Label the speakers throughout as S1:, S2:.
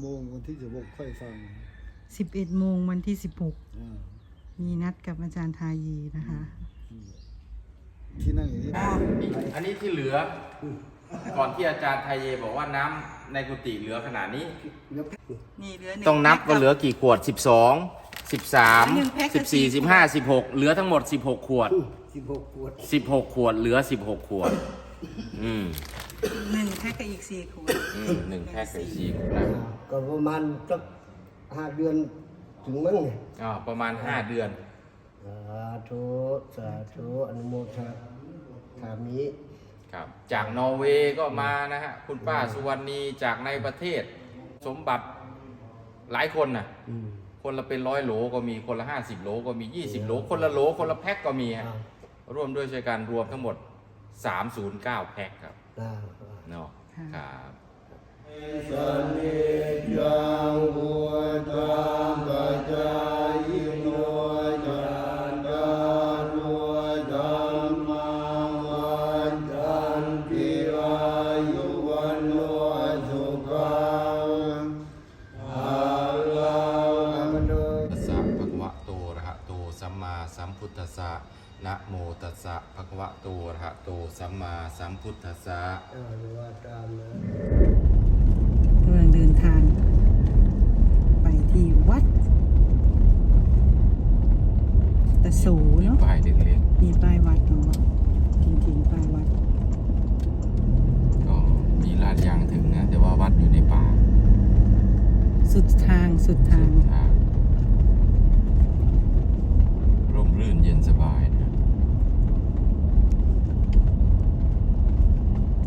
S1: โมงวันที่จะบกค่อยฟัง
S2: 11โมงวันที่
S1: อ่า
S2: 16 มีนัดกับอาจารย์ทายีนะคะ
S1: ที่นั่งอย่างนี้
S3: อันนี้ที่เหลือ ก่อนที่อาจารย์ไทยเยบอกว่าน้ำในกุฏิเหลือขนาดนี้
S2: นี่เหลือหนึ่
S3: ต้องนับ
S2: แพ็ค
S3: ว่าเหลือกี่ขวด 12
S2: หนึ่งแพ็คกับสี่
S3: 13 14 15 16 เหลือทั้งหมด 16 ขวด
S1: สิบหกขวด
S3: 16 ขวดเหลือ 16 ขวด อืม
S2: หนึ่งแพ็คกับอีกสี่ขวด
S3: อืมหนึ่งแพ็คกับสี่ขวดนะ
S4: ก็ประมาณสักห้าเดือนถึงมั้งเนี่ย
S3: อ๋อประมาณ5เดือน
S4: สาธุสาธุอนุโมทนาธามิ
S3: ครับ จากนอร์เวย์ก็มานะฮะ คุณป้าสุวรรณีจากในประเทศ สมบัติหลายคนน่ะ
S4: อืม
S3: คนละเป็นร้อยโหลก็มีคนละห้าสิบโหลก็มียี่สิบโหลคนละโหลคนละแพ็คก็มีฮะ
S4: อ่า
S3: ร่วมด้วยช่วยกันรวมทั้งหมด309แพ็คครับ
S4: อ่า
S3: เนาะ
S2: ค่ะ
S3: ครับ
S4: สันนิยังบุตังปัจจายโนจันตานุธัมมังวันจันติอายุวันโนสุขังอาลังอโน
S3: ตัสสะภะคะวะโตอะระหะโตสัมมาสัมพุทธัสสะ นะโมตัสสะภะคะวะโตอะระหะโตสัมมาสัมพุทธัสสะ
S4: อ่าหรือว่าตามนะ
S2: กำลังเดินทาง ไปที่วัดตะโสเนาะ
S3: ป้ายเล็ก
S2: มีป้ายวัดเนาะจริงๆป้ายวัด
S3: ๆก็มีลาดยางถึงนะ แต่ว่าวัดอยู่ในป่า
S2: สุดทางสุดทาง
S3: ทางร่มรื่นเย็นสบายนะ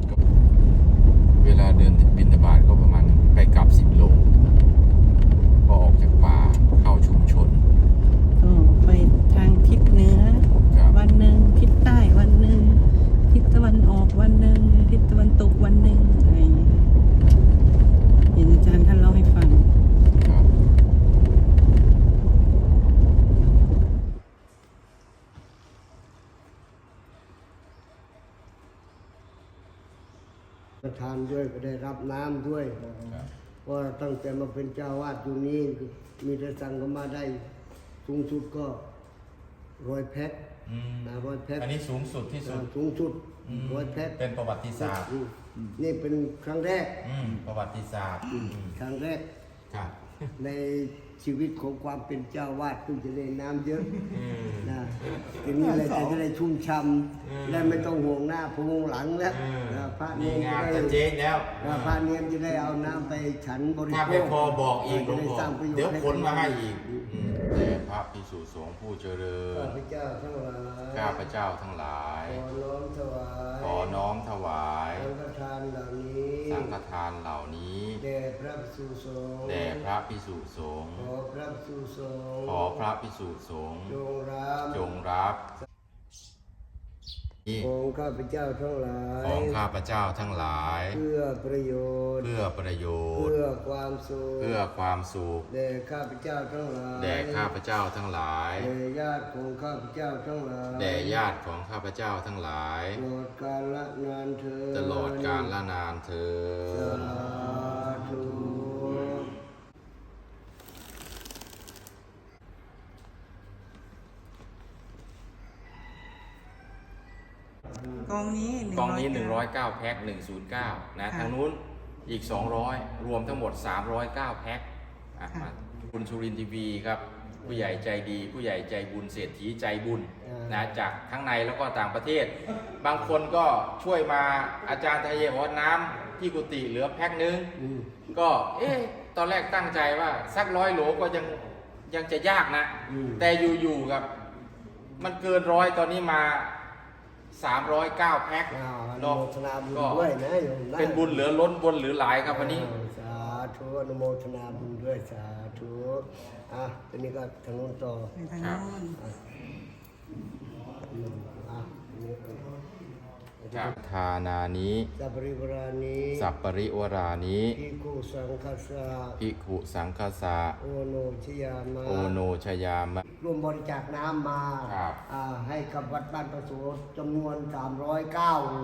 S3: ก็ เวลาเดินบินบาทก็ประมาณไปกลับสิบโลก็ออกจากป่าเข้าชุมชน
S2: ก็ไปทางทิศเหนือ
S3: ครับ
S2: วันหนึ่งทิศใต้วันหนึ่งทิศตะวันออกวันหนึ่งทิศตะวันตกวันหนึ่งอะไรอย่างเงี้ยเห็นอาจารย์ท่านเล่าให้ฟัง
S3: ครับ
S4: ประทานด้วยก็ได้รับน้ำด้วย
S3: ครับ
S4: เพราะตั้งแต่มาเป็นเจ้าวาดอยู่นี้มีแต่สั่งก็มาได้สูงสุดก็ร้อยแพ็ค
S3: อืม
S4: นะร้อยแพ็ค
S3: อันนี้สูงสุดที่สุด
S4: สูงสุด
S3: อืม
S4: ร้อยแพ็ค
S3: เป็นประวัติศาสตร์
S4: อืมนี่เป็นครั้งแรก
S3: อืมประวัติศาสตร์อืม
S4: ครั้งแรก
S3: ครับ
S4: ในชีวิตของความเป็นเจ้าวาดคุณจะได้น้ำเยอะ
S3: อืม
S4: นะทีนี้อะไรจะได้ชุ่มช่ำและไม่ต้องห่วงหน้าพวงหลังแล้ว
S3: อืม
S4: นะพระ
S3: นี่
S4: เนีย
S3: งาน
S4: จะ
S3: จะ
S4: ได้
S3: เจ๊งแล้ว
S4: นะพระเนียนจะได้เอาน้ำไปฉันบริ
S3: ถ้า
S4: โภ
S3: ไม่
S4: ค
S3: พอบอกอีกหล
S4: จะ
S3: วง
S4: ได้
S3: พ่อ
S4: สร้างประโยชน์
S3: เดี๋ยว
S4: ให้
S3: ขนมาให้อีก
S4: อืม
S3: อืมแต่พระพิสุสงฆ์ผู้เจริญ
S4: ข้าพเจ้าทั้งหลาย
S3: ข้าพเจ้าทั้งหลาย
S4: ขอน้อมถวาย
S3: ขอน้อมถวาย
S4: สังฆทานเหล่านี้
S3: สังฆทานเหล่านี้
S4: แด่พระภิกษุสงฆ์
S3: แด่พระพิสุสงฆ์
S4: ขอพระภิกษุสงฆ์
S3: ขอพระพิสุสงฆ์
S4: จงรับ
S3: จงรับนี่
S4: ของข้าพเจ้าทั้งหลาย
S3: ของข้าพเจ้าทั้งหลาย
S4: เพื่อประโยชน์
S3: เพื่อประโยชน์
S4: เพื่อความสุข
S3: เพื่อความสุข
S4: แด่ข้าพเจ้าทั้งหลาย
S3: แด่ข้าพเจ้าทั้งหลาย
S4: แด่ญาติของข้าพเจ้าทั้งหลาย
S3: แด่ญาติของข้าพเจ้าทั้งหลาย
S4: ตลอดกาลละนานเธอญ
S3: ตลอดกาลละนานเธอญ
S4: สาธุ
S2: ก องนี้
S3: กองนี้ 109 แพ็ค109 นะทางนู้นอีก 200 รวมทั้งหมด 309 แพ็คอะมาคุณสุรินทร์ทีวีครับ ผู้ใหญ่ใจดี ผู้ใหญ่ใจบุญเศรษฐีใจบุญนะจากทั้งในแล้วก็ต่างประเทศ บางคนก็ช่วยมาอาจารย์ไทยเยบอกว่าน้ำที่กุฏิเหลือแพ็คนึง
S4: อืม
S3: ก็เอ๊ะตอนแรกตั้งใจว่าสักร้อยโหลก็ยังยังจะยากนะ
S4: อืม
S3: แต่อยู่ๆครับ มันเกินร้อยตอนนี้มา 309 แพ็ค
S4: อ่าอนุ
S3: เนาะ
S4: โมทนาบุญ
S3: ก็
S4: ด้วยนะโยมะ
S3: เป็นบุญเหลือล้นบนหรือหลายครับวันนี้
S4: สาธุอนุโมทนาบุญด้วยสาธุอะทีนี้ก็ทางโน้นต่อ
S2: ไปทางโน้น
S4: อืมอะ ทีนี้ก็
S3: ทานานิ
S4: สัพปริวรานี
S3: สัปปริวรานิ
S4: พิกุสังคัสสะ
S3: ภิกขุสังคสะ
S4: โอโนชยามะ
S3: โอโนชยามะ
S4: ร่วมบริจาคน้ำมา
S3: ครับ
S4: อ่าให้กับวัดบ้านประสูติจำนวน 309โหล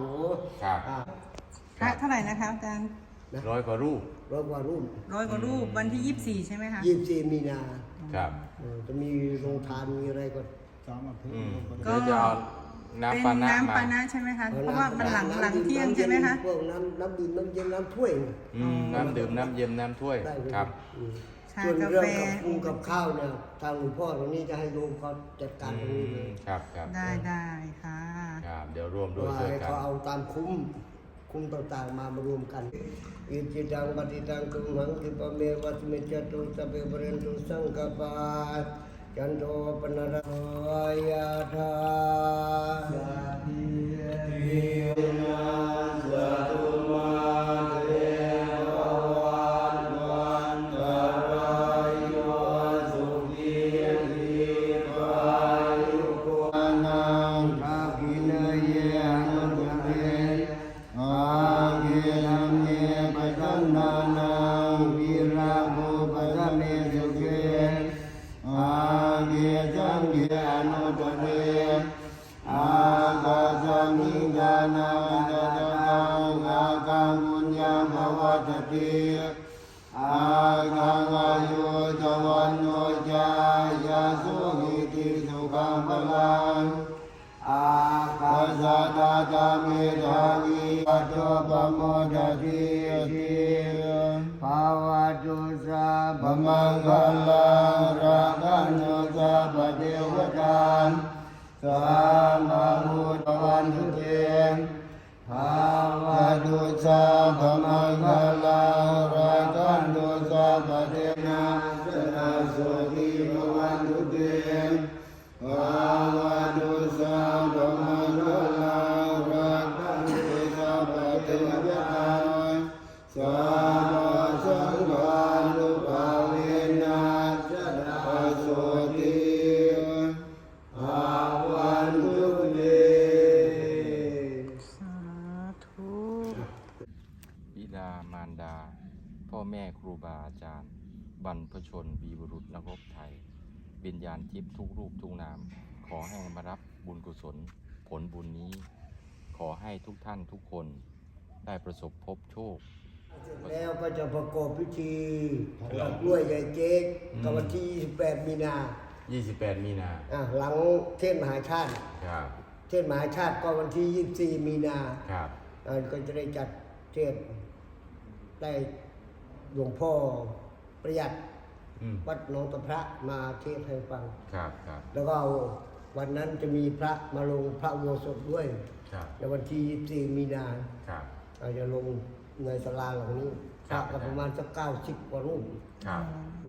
S3: ครับ
S4: อ่า
S2: พระเท่าไหร่นะคะอาจารย์
S3: ร้อยกว่ารูป
S4: ร้อยกว่ารูป
S2: ร้อยกว่ารูปวันที่ยี่สิบสี่ใช่ไหมคะ
S4: ยี่สิบสี่มีนา
S3: ครับ
S4: เออจะมีโรงทานมีอะไรก็
S1: สามอาทิตย์
S3: อืม
S1: ก็
S3: เดี๋ยวจะเอาน้ำ
S2: เป็น
S3: ปานะ
S2: น้ำ
S3: มา
S2: ปานะใช่ไหมคะเพราะว่ามันหลังหลังเที่ยงใช่ไหมคะ
S4: พวกน้ำน้ำดื่มน้ำเย็นน้ำถ้วยน่ะ
S3: อืมน้ำดื่มน้ำเย็นน้ำถ้วย
S4: ได้เลย
S3: ครับ
S4: อืม
S2: ชา
S4: ส่วน
S2: กา
S4: เรื่อง
S2: แฟ
S4: กับปรุงกับข้าวเนี่ยทางหลวงพ่อตรงนี้จะให้โยมเขาจัดการตรงนี้เลย
S3: ครับครับ
S2: ได้ได้ค่ะ
S3: ครับเดี๋ยวร่วมด้วย
S4: ว่า
S3: ช่วย
S4: ให้
S3: กัน
S4: เขาเอาตามคุ้มคุ้มต่างๆมามารวมกันอิจิตังปฏิตังกุมหังคิปะเมวัตเมจตุสัพเพปเรนตุสังกปา จันโทปนรายาธาสาธิติ งอายุจวันโนจายาสุหิติสุขังพลังอาคาสะตาตาเมธาวิปัจจปโมดติติภาวะตุสาพมังคลังราคันโนสาปเทวตานสามามุตวันตุเตภาวะตุสาพมังคลัง สนาสุขีภวันตุเตภาวะตุ
S3: ชนวีบุรุษนักรบไทย วิญญาณทิพย์ทุกรูปทุกนาม ขอให้มารับบุญกุศล ผลบุญนี้ ขอให้ทุกท่านทุกคนได้ประสบพบโชค
S4: แล้วก็จะประกอบพิธีกับกล้วยใหญ่เจ๊กกับวันที่ 28 มีนา
S3: 28 มีนา
S4: อะหลังเทศมหาชาติ
S3: ครับ
S4: เทศมหาชาติก็วันที่ 24 มีนา
S3: ครับ
S4: อะก็จะได้จัดเทศได้หลวงพ่อประหยัด
S3: อืม
S4: วัดหนองตะพระมาเทศให้ฟัง
S3: ครับครับ
S4: แล้วก็เอาวันนั้นจะมีพระมาลงพระอุโบสถด้วย
S3: ครับ
S4: ในวันที่24มีนา
S3: ครับ
S4: เราจะลงในศาลาหลังนี้พ
S3: ครั
S4: ระ
S3: บ
S4: ก็ประมาณสัก90กว่ารูป
S3: ครับ